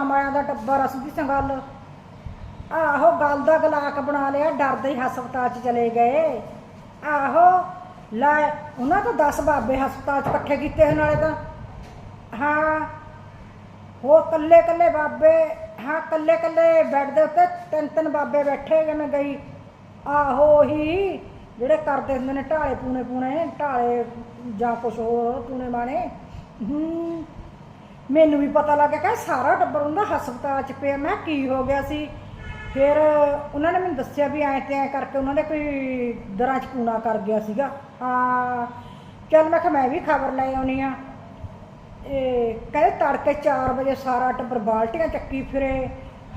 ਕਮਾਇਆ ਦਾ ਟੱਬਰ ਅਸਦੀ ਸੰਗਲ। ਆਹੋ, ਗੱਲ ਦਾ ਗਲਾਕ ਬਣਾ ਲਿਆ ਡਰਦੇ ਹੀ ਹਸਪਤਾਲ 'ਚ ਚਲੇ ਗਏ। ਆਹੋ, ਲੈ, ਉਹਨਾਂ ਤੋਂ 10 ਬਾਬੇ ਹਸਪਤਾਲ 'ਚ ਇਕੱਠੇ ਕੀਤੇ ਹੋਏ ਨਾਲੇ ਤਾਂ। ਹਾਂ ਹੋ ਕੱਲੇ ਕੱਲੇ ਬਾਬੇ, ਹਾਂ ਕੱਲੇ ਕੱਲੇ ਬੈੱਡ ਦੇ ਉੱਤੇ ਤਿੰਨ ਤਿੰਨ ਬਾਬੇ ਬੈਠੇ ਗਏ ਮੈਂ ਗਈ ਆਹੋ ਹੀ ਜਿਹੜੇ ਕਰਦੇ ਹੁੰਦੇ ਨੇ, ਢਾਲੇ ਪੂਣੇ ਪੂਣੇ, ਢਾਲੇ ਜਾਂ ਕੁਛ ਹੋਰ ਟੂਣੇ ਮਾਣੇ। ਹੂੰ ਮੈਨੂੰ ਵੀ ਪਤਾ ਲੱਗ ਗਿਆ ਕਿ ਸਾਰਾ ਟੱਬਰ ਉਹਦਾ ਹਸਪਤਾਲ 'ਚ ਪਿਆ। ਮੈਂ ਕੀ ਹੋ ਗਿਆ ਸੀ? ਫਿਰ ਉਹਨਾਂ ਨੇ ਮੈਨੂੰ ਦੱਸਿਆ ਵੀ ਐਂ ਤੇ ਐਂ ਕਰਕੇ ਉਹਨਾਂ ਦੇ ਕੋਈ ਦਰਾਂ 'ਚ ਪੂਣਾ ਕਰ ਗਿਆ ਸੀਗਾ। ਹਾਂ, ਚੱਲ ਮੈਂ ਕਿਹਾ, ਮੈਂ ਵੀ ਖਬਰ ਲੈ ਆਉਣੀ ਆ। ਇਹ ਕਹਿੰਦੇ ਤੜਕੇ 4 ਵਜੇ ਸਾਰਾ ਟੱਬਰ ਬਾਲਟੀਆਂ ਚੱਕੀ ਫਿਰੇ।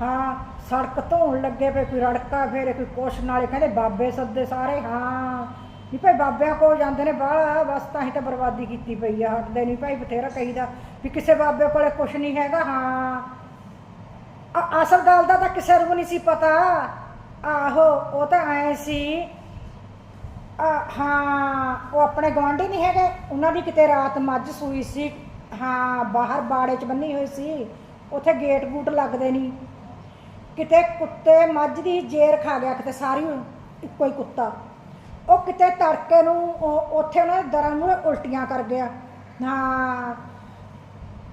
ਹਾਂ, ਸੜਕ ਧੋਣ ਲੱਗੇ ਪਏ, ਕੋਈ ਰੜਕਾ ਫੇਰੇ, ਕੋਈ ਕੁਛ ਨਾਲੇ ਕਹਿੰਦੇ ਬਾਬੇ ਸੱਦੇ ਸਾਰੇ। ਹਾਂ ਨਹੀਂ ਭਾਈ ਬਾਬਿਆਂ ਕੋਲ ਜਾਂਦੇ ਨੇ ਬਾਹਲਾ ਬਸ ਤਾਂ ਹੀ ਤਾਂ ਬਰਬਾਦੀ ਕੀਤੀ ਪਈ ਆ ਹਟਦੇ ਨਹੀਂ ਭਾਈ ਬਥੇਰਾ ਕਹੀਦਾ ਵੀ ਕਿਸੇ ਬਾਬੇ ਕੋਲੇ ਕੁਛ ਨਹੀਂ ਹੈਗਾ ਹਾਂ। ਅ- ਅਸਲ ਗੱਲ ਦਾ ਤਾਂ ਕਿਸੇ ਨੂੰ ਨਹੀਂ ਸੀ ਪਤਾ। ਆਹੋ ਉਹ ਤਾਂ ਐ ਸੀ। ਆ, ਹਾਂ ਉਹ ਆਪਣੇ ਗੁਆਂਢੀ ਨਹੀਂ ਹੈਗੇ ਉਹਨਾਂ ਦੀ ਕਿਤੇ ਰਾਤ ਮੱਝ ਸੂਈ ਸੀ। ਹਾਂ ਬਾਹਰ ਬਾੜੇ 'ਚ ਬੰਨੀ ਹੋਈ ਸੀ। ਉੱਥੇ ਗੇਟ ਗੂਟ ਲੱਗਦੇ ਨਹੀਂ। ਕਿਤੇ ਕੁੱਤੇ ਮੱਝ ਦੀ ਜੇਰ ਖਾ ਗਿਆ ਕਿਤੇ ਸਾਰੀ ਇੱਕੋ ਹੀ ਕੁੱਤਾ। ਉਹ ਕਿਤੇ ਤੜਕੇ ਨੂੰ ਉਹ- ਉੱਥੇ ਉਹਨਾਂ ਦੇ ਦਰਾਂ ਨੂੰ ਉਲਟੀਆਂ ਕਰ ਗਿਆ। ਹਾਂ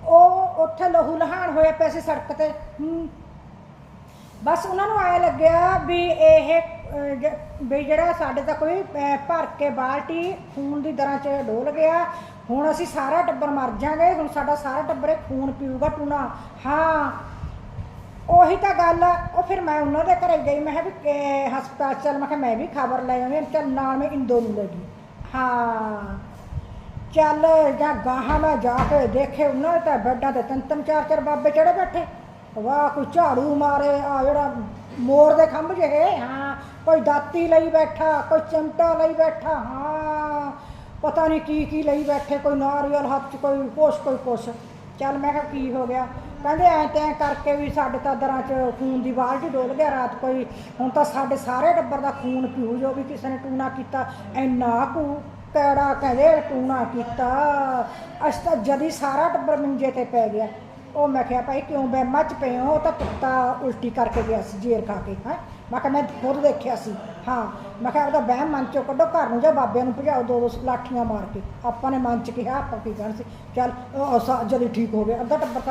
ਉਹ ਉੱਥੇ ਲਹੂ ਲਹਾਨ ਹੋਏ ਪਏ ਸੀ ਸੜਕ ਤੇ। ਹੂੰ। ਬਸ ਉਹਨਾਂ ਨੂੰ ਐ ਲੱਗਿਆ ਵੀ ਇਹ ਅਹ, ਜ- ਵੀ ਜਿਹੜਾ ਸਾਡੇ ਤਾਂ ਕੋਈ ਅਹ, ਭਰ ਕੇ ਬਾਲਟੀ ਖੂਨ ਦੀ ਦਰਾਂ ਚ ਡੋਲ ਗਿਆ। ਹੁਣ ਅਸੀਂ ਸਾਰਾ ਟੱਬਰ ਮਰ ਜਾਾਂਗੇ ਹੁਣ ਸਾਡਾ ਸਾਰਾ ਟੱਬਰ ਇਹ ਖੂਨ ਪੀਊਗਾ ਟੂਣਾ। ਹਾਂ। ਉਹੀ ਤਾਂ ਗੱਲ ਆ ਉਹ ਫਿਰ ਮੈਂ ਉਹਨਾਂ ਦੇ ਘਰੇ ਗਈ ਮੈਂ ਕਿਹਾ ਵੀ ਕਿ ਹਸਪਤਾਲ ਚੱਲ ਮੈਂ ਕਿਹਾ ਮੈਂ ਵੀ ਖਬਰ ਲੈ ਆਉਂਦੀ ਹਾਂ, ਚੱਲ ਨਾਲ ਮੈਂ ਇੰਦੋ ਨੂੰ ਲੈ ਗਈ। ਹਾਂ ਚੱਲ ਜਾਂ ਗਾਹਾਂ ਮੈਂ ਜਾ ਕੇ ਦੇਖੇ ਉਹਨਾਂ ਦੇ ਤਾਂ ਬੈੱਡਾਂ ਤੇ ਤਿੰਨ ਤਿੰਨ ਚਾਰ ਚਾਰ ਬਾਬੇ ਚੜੇ ਬੈਠੇ। ਵਾਹ ਕੋਈ ਝਾੜੂ ਮਾਰੇ ਆ ਜਿਹੜਾ ਮੋਰ ਦੇ ਖੰਭ ਜਿਹੇ ਹਾਂ ਕੋਈ ਦਾਤੀ ਲਈ ਬੈਠਾ ਕੋਈ ਚਿਮਟਾ ਲਈ ਬੈਠਾ ਹਾਂ ਪਤਾ ਨਹੀਂ ਕੀ ਕੀ ਲਈ ਬੈਠੇ ਕੋਈ ਨਾਰੀਅਲ ਹੱਥ 'ਚ ਕੋਈ ਕੁਛ ਕੋਈ ਕੁਛ। ਚੱਲ ਮੈਂ ਕਿਹਾ ਕੀ ਹੋ ਗਿਆ? ਕਹਿੰਦੇ ਐ ਤੈਂ ਕਰਕੇ ਵੀ ਸਾਡੇ ਤਾਂ ਦਰਾਂ 'ਚ ਖੂਨ ਦੀ ਬਾਲਟੀ ਡੋਲ ਗਿਆ ਰਾਤ ਕੋਈ। ਹੁਣ ਤਾਂ ਸਾਡੇ ਸਾਰੇ ਟੱਬਰ ਦਾ ਖੂਨ ਪੀਊ ਜੋ ਵੀ ਕਿਸੇ ਨੇ ਟੂਣਾ ਕੀਤਾ। ਐਨਾ ਕੁ ਕਿਹੜਾ ਕਹਿੰਦੇ ਟੂਣਾ ਕੀਤਾ। ਅਸ ਤਾਂ ਜਦੀ ਸਾਰਾ ਟੱਬਰ ਮੰਜੇ ਤੇ ਪੈ ਗਿਆ। ਉਹ ਮੈਂ ਕਿਹਾ ਭਾਈ ਕਿਉਂ ਬਹਿਮਾਂ ਚ ਪਏ ਹੋ? ਉਹ ਤਾਂ ਕੁੱਤਾ ਉਲਟੀ ਕਰਕੇ ਗਿਆ ਸੀ ਜੇਰ ਖਾ ਕੇ, ਹੈ। ਮੈਂ ਕਿਹਾ ਮੈਂ ਖੁਦ ਦੇਖਿਆ ਸੀ। ਹਾਂ, ਮੈਂ ਕਿਹਾ ਉਹਦਾ ਵਹਿਮ ਮਨ ਚੋਂ ਕੱਢੋ, ਘਰ ਨੂੰ ਜਾ ਬਾਬਿਆਂ ਨੂੰ ਭਜਾਓ ਦੋ ਦੋ ਲਾਠੀਆਂ ਮਾਰ ਕੇ। ਆਪਾਂ ਨੇ ਮਨ ਚ ਕਿਹਾ, ਆਪਾਂ ਕੀ ਕਹਿਣ ਸੀ? ਚੱਲ ਜਦੋਂ ਠੀਕ ਹੋ ਗਿਆ। ਅੱਧਾ ਟੱਬਰ ਤਾਂ